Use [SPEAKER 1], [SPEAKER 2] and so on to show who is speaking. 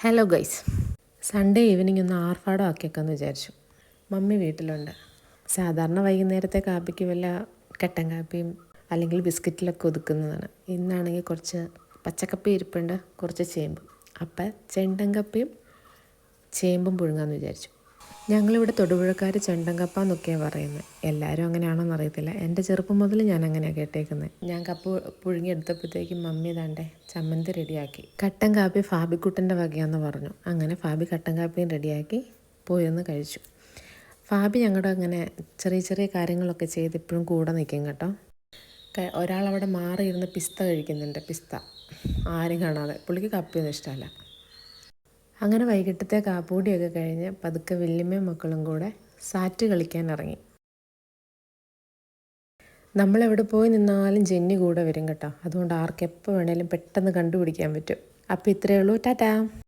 [SPEAKER 1] Hello guys Sunday evening ഒന്ന് ആർഭാടം ആക്കിയേക്കാന്ന് വിചാരിച്ചു. Mummy വീട്ടിലുണ്ട്. സാധാരണ വൈകുന്നേരത്തെ കാപ്പിക്ക് വല്ല കട്ടൻ കാപ്പിയും അല്ലെങ്കിൽ ബിസ്ക്കറ്റിലൊക്കെ ഒതുക്കുന്നതാണ്. ഇന്നാണെങ്കിൽ കുറച്ച് പച്ചക്കപ്പി ഇരിപ്പുണ്ട് കുറച്ച് ചേമ്പ്. അപ്പം ചെണ്ടൻ കപ്പിയും ചേമ്പും പുഴുങ്ങാമെന്ന് വിചാരിച്ചു. ഞങ്ങളിവിടെ തൊടുപുഴക്കാർ ചെണ്ടങ്കപ്പ എന്നൊക്കെയാണ് പറയുന്നത് എല്ലാവരും അങ്ങനെയാണോ അറിയത്തില്ല. എന്റെ ചെറുപ്പം മുതൽ ഞാൻ അങ്ങനെയാണ് കേട്ടേക്കുന്നത് ഞാൻ കപ്പ് പുഴുങ്ങിയെടുത്തപ്പോഴത്തേക്കും മമ്മി താണ്ടെ ചമ്മന്തി റെഡിയാക്കി. കട്ടൻ കാപ്പി ഫാബിക്കുട്ടന്റെ വകയാന്ന് പറഞ്ഞു. അങ്ങനെ ഫാബി കട്ടൻ കാപ്പിയും റെഡിയാക്കി പോയി ഒന്ന് കഴിച്ചു. ഫാബി ഞങ്ങളുടെ അങ്ങനെ ചെറിയ ചെറിയ കാര്യങ്ങളൊക്കെ ചെയ്ത് ഇപ്പോഴും കൂടെ നിൽക്കും കേട്ടോ. ഒരാളവിടെ മാറിയിരുന്ന് പിസ്ത കഴിക്കുന്നുണ്ട്. പിസ്ത. ആരും കാണാതെ. പുള്ളിക്ക് കപ്പിയൊന്നും ഇഷ്ടമല്ല. അങ്ങനെ വൈകിട്ടത്തെ കാപ്പൂടിയൊക്കെ കഴിഞ്ഞ് പതുക്കെ വല്യമ്മയും മക്കളും കൂടെ സാറ്റ് കളിക്കാൻ ഇറങ്ങി. നമ്മളെവിടെ പോയി നിന്നാലും ജെന്നി കൂടെ വരും കേട്ടോ. അതുകൊണ്ട് ആർക്കെപ്പോൾ വേണേലും പെട്ടെന്ന് കണ്ടുപിടിക്കാൻ പറ്റും. അപ്പോൾ ഇത്രയേ ഉള്ളൂ. ടാറ്റാ.